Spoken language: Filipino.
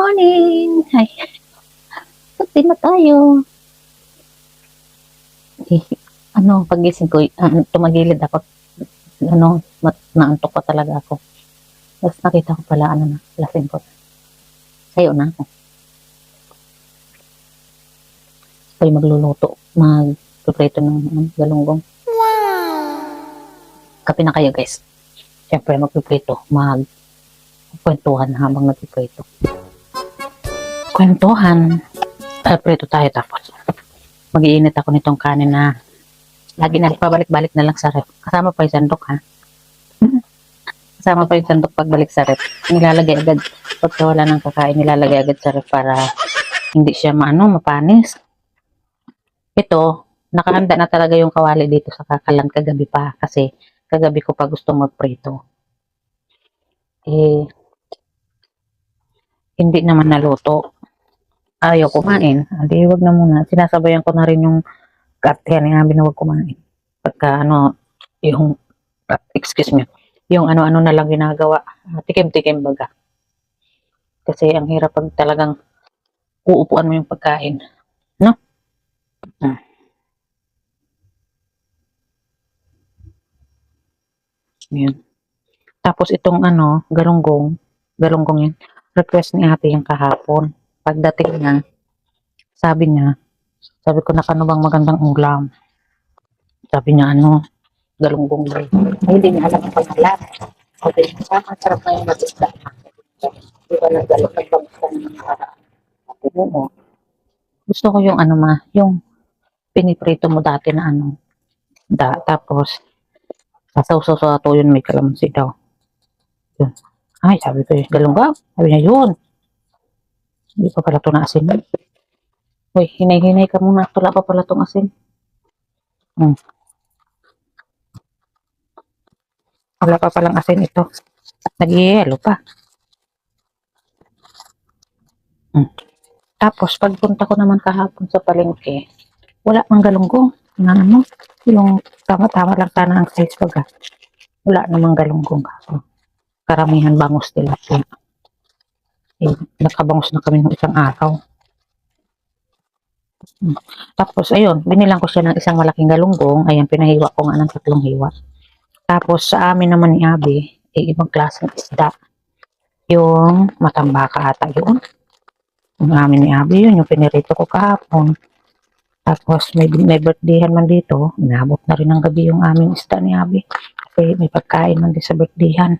morning! Ay, sabi na tayo. Eh, ano, pagising ko, uh, tumagilid ako. Ano, mat, naantok pa talaga ako. Tapos nakita ko pala, ano na, lasing ko. Sayo na ako. Ako'y magluluto, mag-prepare ng ano, galunggong. Kape na kayo, guys. Siyempre, magpiprito, mag kwentuhan habang nagpiprito. Kwentuhan. Uh, prito tayo tapos. Mag-iinit ako nitong kanin na lagi na pabalik-balik na lang sa ref. Kasama pa yung sandok ha. Kasama pa yung sandok pagbalik sa ref. Nilalagay agad. Pagka wala nang kakain, nilalagay agad sa ref para hindi siya maano, mapanis. Ito, nakahanda na talaga yung kawali dito sa kakalan kagabi pa kasi kagabi ko pa gusto magprito. Eh, hindi naman naluto. Ayaw kumain. Hindi, wag na muna. Sinasabayan ko na rin yung kartihan na namin na wag kumain. Pagka ano, yung, excuse me, yung ano-ano na lang ginagawa. Tikim-tikim baga. Kasi ang hirap pag talagang uupuan mo yung pagkain. No? Hmm. Yan. Tapos itong ano, galunggong, galunggong yan, request ni ate yung kahapon. Pagdating niya, sabi niya, sabi ko na kano bang magandang ulam. Sabi niya ano, galunggong daw. Ay, hindi niya alam ang pangalan. Sabi niya, sa ang sarap na yung matisda. Di ba naggalong nagbangus ka ng "Oo." Gusto ko yung ano ma, yung piniprito mo dati na ano, da, tapos, sasaw-saw sa tuyo may kalamansi daw. Yun. Ay, sabi ko, galunggong. Sabi niya, yun. Hindi pa pala ito na asin. Uy, hinay-hinay ka muna. Wala pa pala itong asin. Hmm. Wala pa palang asin ito. Nag-yelo pa. Hmm. Tapos, pagpunta ko naman kahapon sa palengke, wala mang galunggong. Na ano, yung tama-tama lang sana ang size baga. Wala namang galunggong. So, karamihan bangus tilapia. Eh, nakabangus na kami ng isang araw. Tapos, ayun, binilang ko siya ng isang malaking galunggong. Ayan, pinahiwa ko nga ng tatlong hiwa. Tapos, sa amin naman ni Abi, eh, ibang klaseng isda. Yung matambaka ata yun. Yung amin ni Abi, yun, yung pinirito ko kahapon. Tapos, may, may birthdayhan man dito. Inabot na rin ng gabi yung aming isda ni Abi. Kasi may pagkain man din sa birthdayhan.